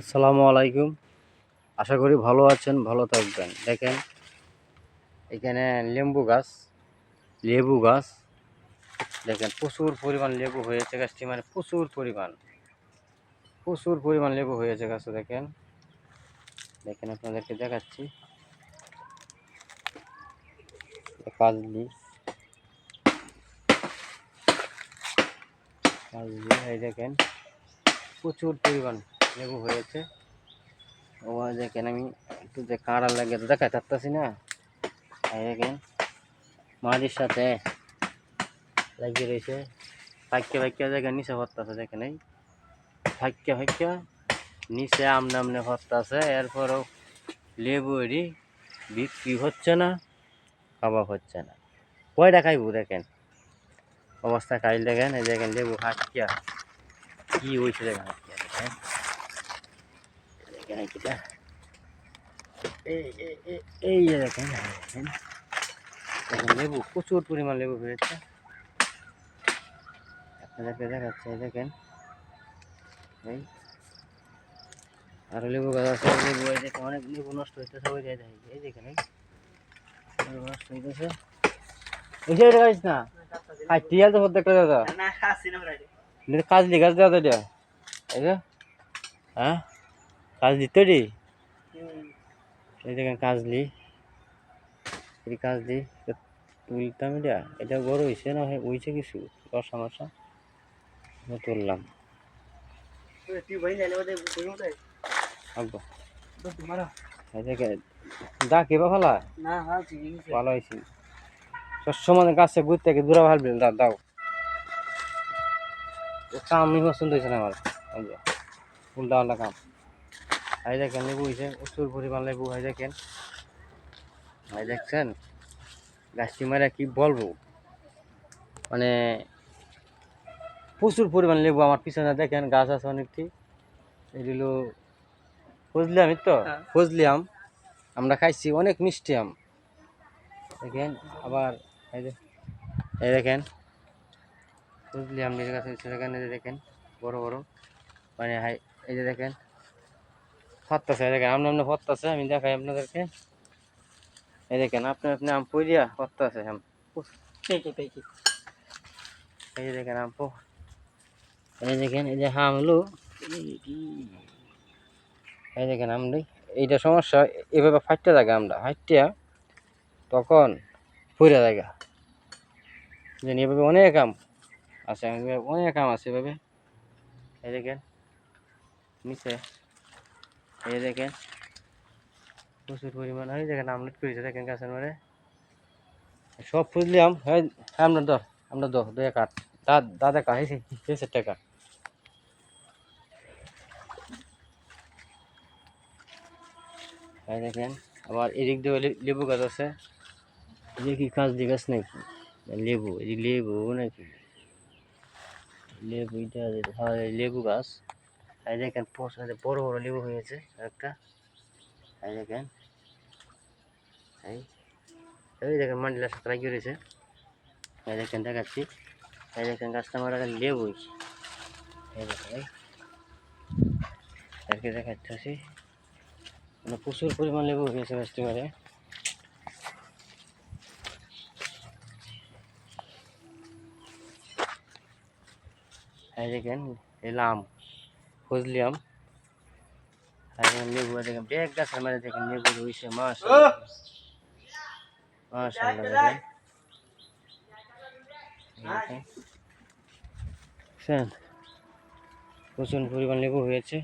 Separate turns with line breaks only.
আসসালামু আলাইকুম। আশা করি ভালো আছেন, ভালো থাকবেন। দেখেন, এখানে লেম্বু গাছ, লেবু গাছ। দেখেন, প্রচুর পরিমাণ লেবু হয়েছে গাছটি মানে প্রচুর পরিমাণ। প্রচুর পরিমাণ লেবু হয়েছে গাছে, দেখেন। দেখেন, আপনাদেরকে দেখাচ্ছি। কাজলি কাজলি এই দেখেন, প্রচুর পরিমাণ। লেবু হয়েছে। ও দেখেন আমি একটু যে কাঁড়া লাগে দেখা থাকতেছি না? দেখেন, মাটির সাথে লাগিয়ে রয়েছে। ফাঁকিয়া ফাঁকিয়া দেখেন, নিচে ভরতেছে দেখেন এই। ফাঁকিয়া ফাঁকিয়া নিচে আমনে আমনে ভরতেছে এরপরও লেবু এটি বিক্রি হচ্ছে না, খাওয়া হচ্ছে না। কয়টা খাইবো, দেখেন? অবস্থা খাইল দেখেন, এই দেখেন লেবু ফাঁকিয়া। কী হয়েছে দেখেন দেখেন। এইটা এই যে দেখেন লেবু প্রচুর পরিমাণ লেবু হয়েছে আপনাদেরকে দেখাচ্ছে দেখেন। এই আরও লেবু গাছ আছে লেবু এই দেখেন অনেক লেবু নষ্ট হইতেছে ওই যে দেখেন। এই দেখেন এই। লেবু নষ্ট হইতেছে। এই যে গাছ না? গেল তো প্রত্যেকটা দাদা এটা কাজলি গাছ দাদা এটা। এই যে হ্যাঁ? কাজ দিতে রে? এই দেখেন কাজলি এই কাজলি তুলতাম এটা। এটা বড় হয়েছে না হয় হয়েছে কিছু? রসা মশা? তুললাম। দা কে বা ফেলা? ভালো হয়েছে সবসময় গাছে ঘুরতে গিয়ে দূরা ভালো দাও দাও। এ কাম নি পছন্দ হয়েছে না আমার। উল্টা পাল্টা কাম। এই দেখেন লেবু হয়েছে প্রচুর পরিমাণ লেবু হয় দেখেন। এই দেখছেন? গাছটি মারা কি বলব? মানে প্রচুর পরিমাণ লেবু আমার পিছনে দেখেন গাছ আছে অনেকটি। এগুলো ফজলি আম তো?
হ্যাঁ।
ফজলি আম। আমরা খাইছি অনেক মিষ্টি আম। দেখেন আবার এই দেখেন। ফজলি আম নিজের কাছে দেখেন বড় বড়। মানে হাই এই যে দেখেন ফত্তাছে দেখেন আমনে আমনে ফত্তাছে আমি দেখাই আপনাদেরকে। এই দেখেন আপনি আপনি আম পইরিয়া ফত্তাছে আম। এই দেখেন আম পো এই দেখেন এই যে হাম হলো। এই দেখেন আমরি এইটা সমস্যা এভাবে ফাটতে থাকে আমরা। ফাটিয়া তখন পইরা জায়গা জানি এভাবে অনেক আম আছে অনেক আম আছে এভাবে। এই দেখেন নিচে। এই দেখেন। প্রচুর পরিমাণ। এই দেখেন, আমলেট করেছে, দেখেন গাছের মধ্যে সব ফুজলিয়াম হ্যাঁ আমরা দর আমরা দো দুই কাঠ দা দাদা কা হয়েছে হয়েছে টাকা। দেখেন, আবার এদিক দিয়ে লেবু গাছ আছে। কি কাজ দিয়ে গাছ নাকি লেবু, এই লেবু নাকি? লেবু, এটা হ্যাঁ লেবু গাছ। এই দেখেন যে বড় বড় লেবু হয়েছে একটা। এই দেখেন, এই এই দেখেন মান্ডিলার সাথে লাগিয়ে রয়েছে এই দেখেন দেখাচ্ছি, এই দেখেন গাছটা আমার লেবু দেখাচ্ছি মানে প্রচুর পরিমাণ লেবু হয়েছে গাছটি মারে। এই দেখেন এলাম ফজলি আম আর লেবু দেখেন এক গাছের মাঝে দেখেন লেবু রয়েছে মাস মাশাআল্লাহ দেখেন? প্রচুর পরিমাণ লেবু হয়েছে।